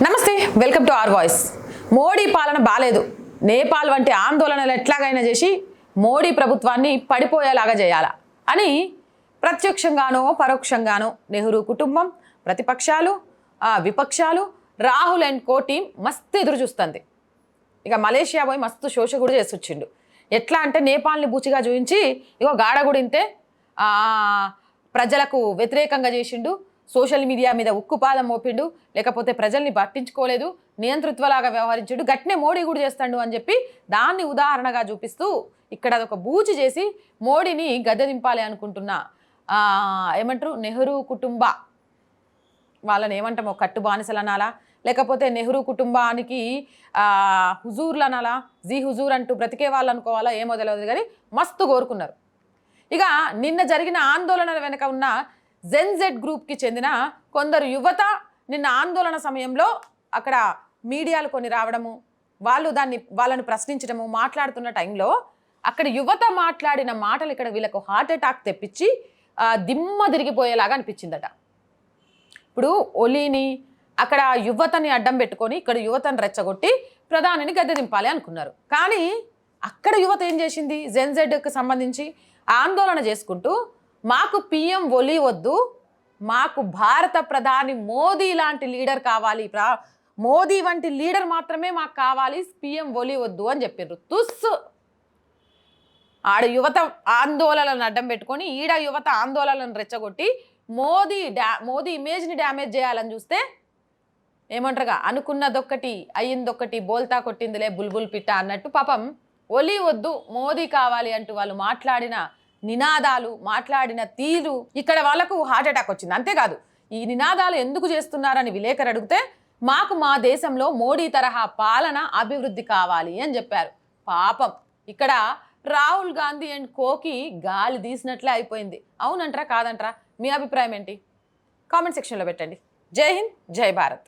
నమస్తే welcome to R voice. Modi పాలన బాలేదు. నేపాల్ వంటి ఆందోళనలు ఎట్లాగైనా చేసి మోడీ ప్రభుత్వాన్ని పడిపోయేలాగా చేయాలా? అని ప్రత్యక్షంగానో పరోక్షంగానో నెహ్రూ కుటుంబం ప్రతిపక్షాలు ఆ, విపక్షాలు రాహుల్ అండ్ కో టీం మస్తు ఎదురు చూస్తుంది. ఇక మలేషియా పోయి మస్తు శోష కూడా చేసొచ్చిండు. ఎట్లా అంటే నేపాల్ని బూచిగా చూపించి ఇగో గాడ కూడా ఇంతే ప్రజలకు వ్యతిరేకంగా చేసిండు. సోషల్ మీడియా మీద ఉక్కుపాదం మోపిండు లేకపోతే ప్రజల్ని పట్టించుకోలేదు నియంతృత్వలాగా వ్యవహరించడు గట్నే మోడీ కూడా చేస్తాడు అని చెప్పి దాన్ని ఉదాహరణగా చూపిస్తూ ఇక్కడ అదొక బూచి చేసి మోడీని గద్దె దింపాలి అనుకుంటున్న ఏమంటారు? నెహ్రూ కుటుంబ. వాళ్ళని ఏమంటామో కట్టు బానిసలు అనాలా లేకపోతే నెహ్రూ కుటుంబానికి హుజూర్లు అనాలా జీ హుజూర్ అంటూ బ్రతికే వాళ్ళు అనుకోవాలా ఏమో తెలియదు కానీ మస్తు కోరుకున్నారు. ఇక నిన్న జరిగిన ఆందోళనల వెనుక ఉన్న జెన్జెడ్ గ్రూప్కి చెందిన కొందరు యువత నిన్న ఆందోళన సమయంలో అక్కడ మీడియాలు కొన్ని రావడము వాళ్ళు దాన్ని వాళ్ళని ప్రశ్నించడము మాట్లాడుతున్న టైంలో అక్కడ యువత మాట్లాడిన మాటలు ఇక్కడ వీళ్ళకు హార్ట్ అటాక్ తెప్పించి దిమ్మ తిరిగిపోయేలాగా అనిపించిందట. ఇప్పుడు ఒలీని అక్కడ యువతని అడ్డం పెట్టుకొని ఇక్కడ యువతని రెచ్చగొట్టి ప్రధానిని గద్దె దింపాలి అనుకున్నారు. కానీ అక్కడ యువత ఏం చేసింది? జెన్జెడ్కి సంబంధించి ఆందోళన చేసుకుంటూ మాకు పిఎం ఒలి వద్దు మాకు భారత ప్రధాని మోదీ లాంటి లీడర్ కావాలి ప్రా మోదీ వంటి లీడర్ మాత్రమే మాకు కావాలి పిఎం ఒలి వద్దు అని చెప్పారు తుస్సు! ఆడ యువత ఆందోళనలను అడ్డం పెట్టుకొని ఈడ యువత ఆందోళనలను రెచ్చగొట్టి మోదీ డా మోదీ ఇమేజ్ని డ్యామేజ్ చేయాలని చూస్తే ఏమంటారుగా అనుకున్నదొక్కటి అయ్యిందొక్కటి బోల్తా కొట్టిందిలే బుల్బుల్ పిట్ట అన్నట్టు పాపం ఒలి వద్దు మోదీ కావాలి అంటూ వాళ్ళు మాట్లాడిన నినాదాలు మాట్లాడిన తీరు ఇక్కడ వాళ్ళకు హార్ట్ అటాక్ వచ్చింది. అంతేకాదు ఈ నినాదాలు ఎందుకు చేస్తున్నారని విలేకరు అడిగితే మాకు మా దేశంలో మోడీ తరహా పాలన అభివృద్ధి కావాలి అని చెప్పారు. పాపం. ఇక్కడ రాహుల్ గాంధీ అండ్ కోకి గాలి తీసినట్లే అయిపోయింది. అవునంటారా కాదంటారా? మీ అభిప్రాయం ఏంటి? కామెంట్ సెక్షన్లో పెట్టండి. జై హింద్ జై భారత్.